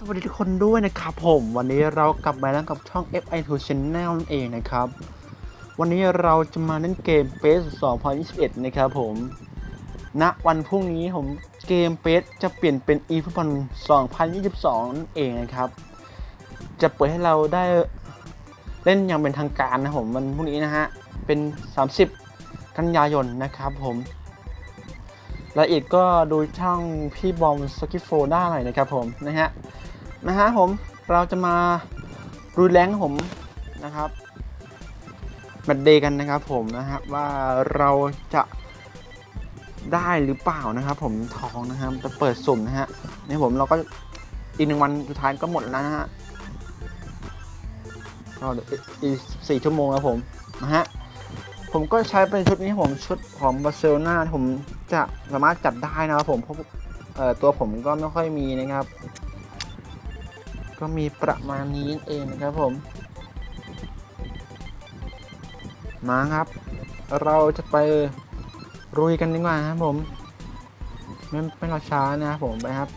สวัสดีทุกคนด้วยนะครับผมวันนี้เรากลับมาแล้วกับช่อง FI2 Channel นั่นเองนะครับ วันนี้เราจะมาเล่นเกม PES 2021 นะครับผมณวันพรุ่งนี้ผมเกม PES จะเปลี่ยนเป็น eFootball 2022 นั่นเองนะครับ จะเปิดให้เราได้เล่นอย่างเป็นทางการนะผมวันพรุ่งนี้นะฮะ เป็น 30 กันยายนนะครับผมรายละเอียดก็ดูช่องพี่บอมสกิฟโฟได้หน่อยนะครับผมนะฮะ นะฮะผมเราจะมารุยแรงผมนะครับแมตช์เดย์กันนะครับผมนะฮะว่าเราจะได้หรือเปล่านะครับ ผมทองนะครับจะเปิดสุ่มนะฮะนี่ผมเราก็อีกหนึ่งวันสุดท้ายก็หมดแล้วนะฮะก็อีกสี่ชั่วโมงแล้วผมนะฮะผมก็ใช้เป็นชุดนี้ผมชุดของบาร์เซโลนาผมจะสามารถจัดได้นะครับผมเพราะตัวผมก็ไม่ค่อยมีนะครับ ก็มีประมาณนี้เองนะครับผม มาครับ เราจะไปรุยกันดีกว่าครับผม ไม่ไม่รอช้านะครับผมไปครับ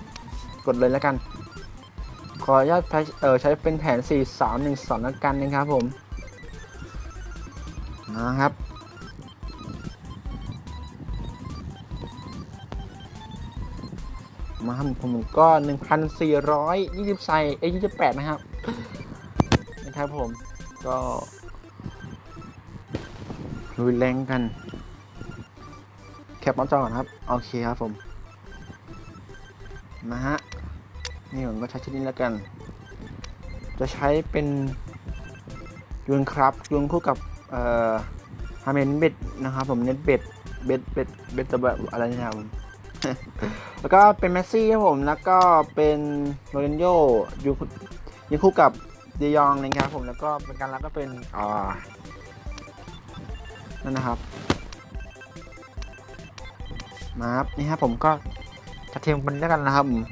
กดเลยแล้วกัน ขออนุญาตใช้เออใช้เป็นแผน 4 3 1 2แล้วกันนะครับผมนะครับ มาครับผมก็1,420ใส่เอ้ย28นะครับ นะครับผม ก็ลุยแรงกัน แคปมอจอก่อนครับ โอเคครับผม นะฮะ นี่ผมก็ใช้ชุดนี้แล้วกัน จะใช้เป็นยูนครับยูนคู่กับ เอ่อฮาเมนเบ็ดนะครับผม เน็ตเบ็ด เบ็ด เบ็ด เบ็ดแบบอะไรนะครับผม แล้วก็เป็นเมสซี่ครับผม แล้วก็เป็นโรนัลโยอยู่คู่อยู่คู่กับเดยองนะครับผม แล้วก็เป็นการรับก็เป็นอ่านั่นนะครับ มาครับนี่ครับผมก็จะเทียมกันแล้วกันนะครับ ผม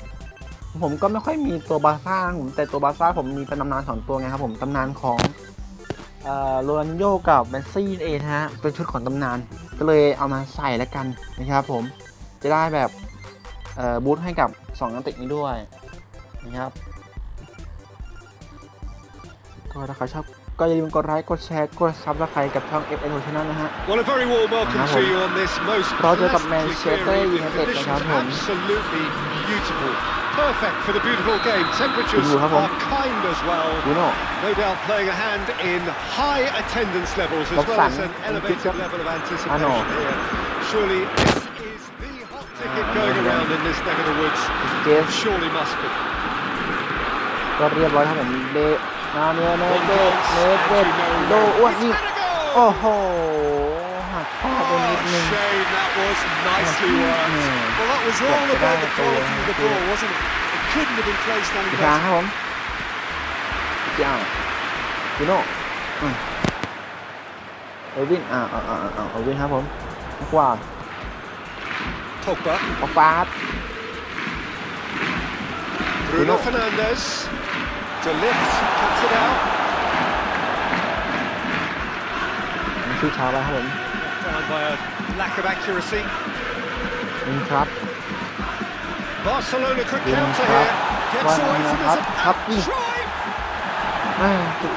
ผมก็ไม่ค่อยมีตัวบาซ่าผมแต่ตัวบาซ่าผมมีเป็นตำนานสองตัวไงครับผมตำนานของโรนโยกับเมสซี่เองฮะเป็นชุดของตำนาน ก็เลยเอามาใส่แล้วกันนะครับผม จะได้แบบบูทให้กับ 2 นักเตะนี้ด้วยนะครับก็ถ้าใครชอบก็อย่าลืมกดไลค์กดแชร์กดซับสไครต์กับช่อง FN Channel นะฮะนะครับผมเราจะกับแมนเชสเตอร์ยูไนเต็ดนะครับผมดูครับผมดูโน่บอกสันพิชเชอร์อาน่ hot ticket Ah, going yeah. around in this neck of the woods. เจส Surely must be. ก็เรียบร้อยครับผมเดนาเนเนเดเนเดโดอ้วนนี่ He's had a goal! โอ้โหหักข้อไป Oh, นิดนึง shame that was nicely worked. Yeah. Well, that was Yeah, all about the yeah, quality of the yeah. ball, wasn't it? It couldn't have been placed อี any กครั้ง better. ครับผมเจ้ายูโน่อืมเออร์วิน อ่าอ่าอ่าอ่าเออร์วินครับผมกว่า Pogba. Pogba. Bruno Fernandes. De Ligt cuts it out. ชื่อช้าไปครับผม Found by a lack of accuracy. อินครับ Barcelona could อิน counter ครับ here. วัน Gets นี้ away นะ from ครับ his ครับอีก try. อ่าจุด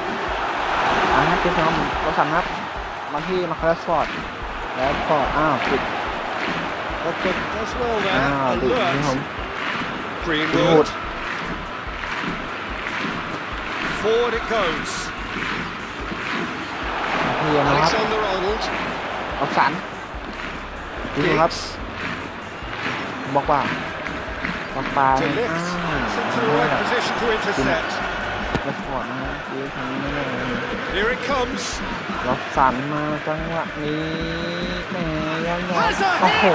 อ่าเกมสำหรับเราสามารถมาที่มาคาร์สฟอร์ดแล้วก็อ้าวจุด อ้าว there. ปิดนี่ผม Alert. ปิดหม Greenwood. ด Forward it goes. มาที่นะครับ Alexander Arnold. ออกสันดูครับ Giggs. บอกว่าบอกปลา De อ้า Ligt. ว Sent to the right position to intercept. แล้วฟอร์ดนะฮะดีทางนี้ไม่ได้เลย Here it comes. ล็อกสันมาจังหวะนี้แหมยังไง Hazard โอ้โห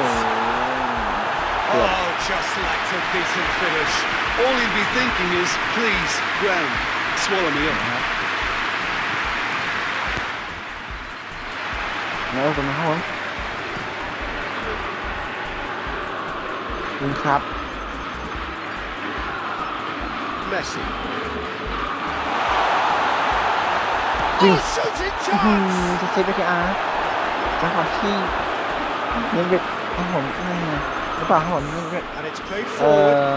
Oh, just lacked a decent finish. All he'd be thinking is, please, ground, swallow me up. แล้วผมนะครับผมขอบคุณครับ Messi. จริง Oh, shooting อื้อหือ chance! จะเซฟไปกี่อาร์จังหวะที่เน็ตเบ็ดครับผมแหม หรือเปล่าครับผมเน็ตเบ็ด And it's played เอ่ forward. อ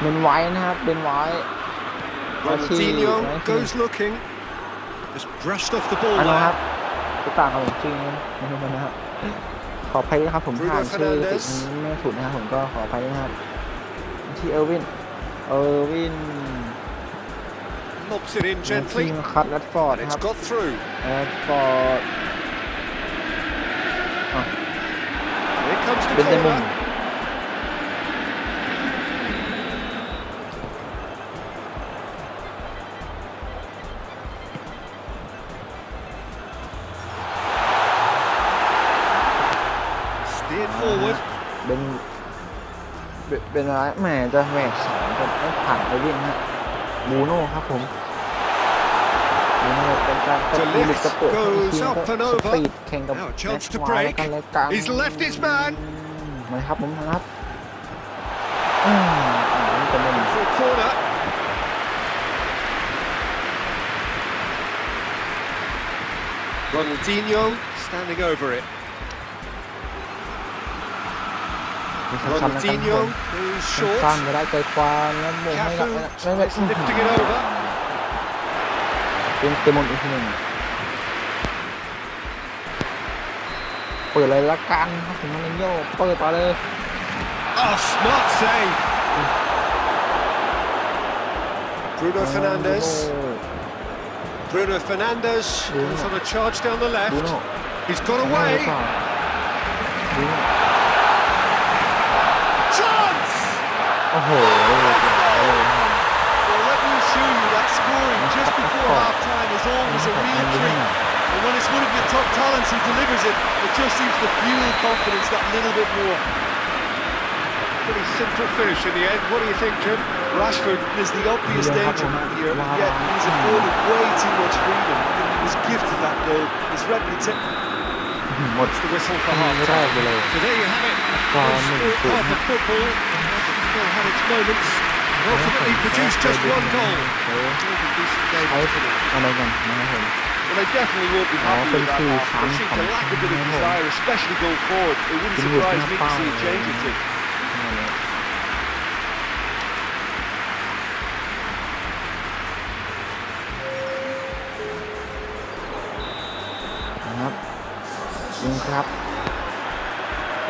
เบนไว้นะครับเบนไว้ Ronaldinho Messi. goes looking. Just brushed off the ball อันนั้นค there. รับตุ๊กตาครับผมจริงไม่ใช่นะครับขออภัยนะครับผม Bruno ผ่านชื่อติด Fernandes ไม่ถูกนะครับผมก็ขออภัยนะครับที่เออร์วินเออร์วิน Lobs it in ที่ gently. คัตแรดฟอร์ด And นะค it's รับ got through. แรดฟอร์ด Here comes the เป็นเตมุม corner. Steered forward. เป็นเป็นเป็นอะไรแหมจะแหวกสองจะไม่ผ่านเออร์วินฮะบูโน่ครับผม บูโน่เป็นการกด De ดีลิก Ligt จะเปิดให้ goes ทีม up ก็ and ส over. ปีดแข่งกับ Now a chance to แม็กซ์ไว break. กันเลยกัน He's left his man. มาครับผมนะครับอืมอ่านี่เป็นเล่น For a corner. Ronaldinho standing over it. มีสั้นๆนะครับ Ronaldinho goes สั้น short. ๆก็ได้ใจความแล้วโมงให้ละ Cafu ไม่ไม่ tries lifting it over. เป็นเตมอนอีกทีหนึ่งเปิดเลยละกันครับผมมารินโยเปิดไปเลย Oh, smart save. Bruno Fernandes. Bruno Fernandes Bruno. goes on a charge down the บูโน่ left. He's got ได้ห away. รือเปล่าบูโน่ Chance! โอ้โห show you that scoring just before half time is always a real treat. And when it's one of your top talents who delivers it, it just seems to fuel confidence that little bit more. Pretty simple finish in the end. What do you think, Jim? Rashford is the obvious danger man here, yet he's afforded way too much freedom. He was gifted that goal. His reputation. What's the whistle for half time? So there you have it. The football has still had its moments ultimately produced just one goal. Well, they definitely won't be happy with that half. They seem to lack a bit of desire, especially going forward. It wouldn't surprise me to see a change or two.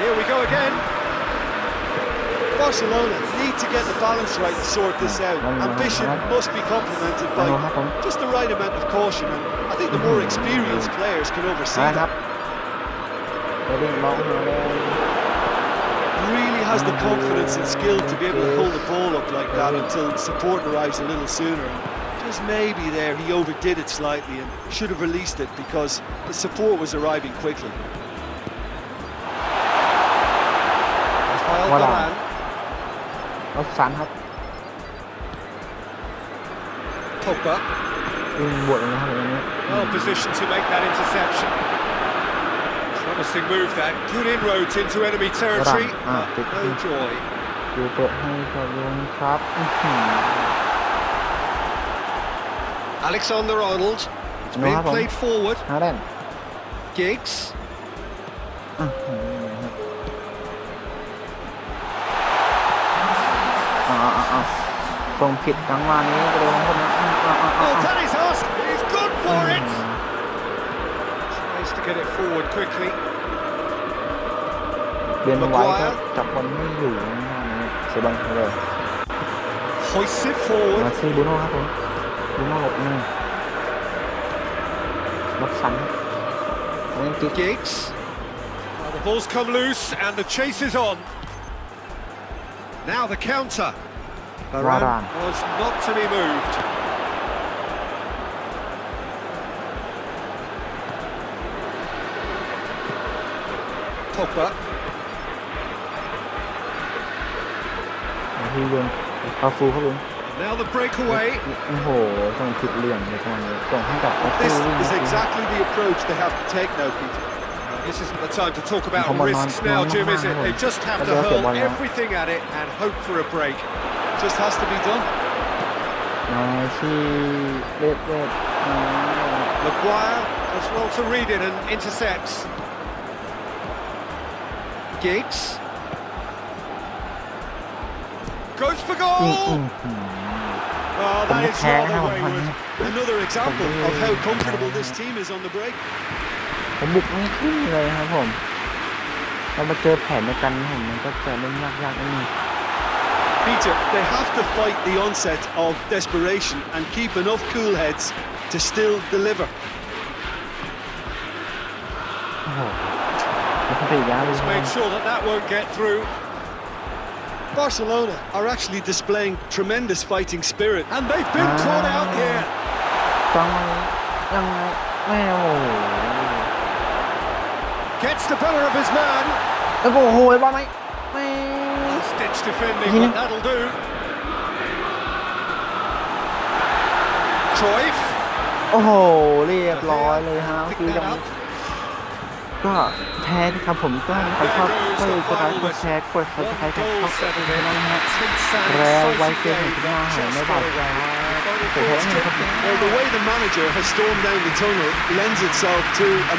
Here we go again. Barcelona need to get the balance right to sort this out. Ambition must be complemented by just the right amount of caution. And I think the more experienced players can oversee that. Really has the confidence and skill to be able to hold the ball up like that until support arrives a little sooner. Just maybe there he overdid it slightly and should have released it because the support was arriving quickly. Rafael voilà. Varane รถสันครับ Pogba. ยิงบวกเลยนะครับตรงนี้ Well positioned to make that interception. Promising move that. Good inroads into enemy territory. Ah, but good. no joy. ดูเปิดให้กับลุงครับอื้อหือ Alexander Arnold. It's No being problem. played forward. ฮาแลนด์ Giggs. ส่งผิดจังหวะนี้ไปเลยนะครับผมอ่าอ่าอ่า Oh, อ่า Danny's asked. He's good for it. Tries to get it forward quickly. เบียนไว้ก็จับบอลไม่อยู่นะครับนี้เสียบอลไปเลย Hoists it forward. มาซีบูโน่ครับผมบูโน่หลบหนึ่งรถสันเล่นกิ๊ก Giggs. Well, the ball's come loose and the chase is on. Now the counter. Varane, Varane was not to be moved. Pogba. He will full, over. Now the breakaway. This is exactly the approach they have to take now, Peter. This isn't the time to talk about risks now, Jim, is it? They just have to hurl everything at it and hope for a break. Just has to be done. Maguire as well to read it and intercepts. Giggs. Goes for goal! Oh, that is rather wayward. Another example of how comfortable this team is on the break. ผมบุกไม่ขึ้นเลยครับผม เรามาเจอแผนในกันผมมันก็จะเล่นยากๆนิดนึง Peter, they have to fight the onset of desperation and keep enough cool heads to still deliver. โอ้โหมันเป็นอีกแล้วเลย Let's make sure that that won't get through. Barcelona are actually displaying tremendous fighting spirit, and they've been caught out here. Gets the better of his man. แล้วก็โอ้โหบอลไหมไม่ Stitch defending, Mhm. but that'll do. Cruyff โอ้โห เรียบร้อยเลยฮะ picked คือ that ยัง up. ก็แพ้นะครับผมก็ใครชอบก็เลยกดไลค์กดแชร์กดซับสไครต์กับช่องเอ็นนะฮะ แล้วไว้เจอกันที่หน้าหาไม่บาดใจเดี๋ยวแพ้นะครับ Well, the way the manager has stormed down the tunnel lends itself to an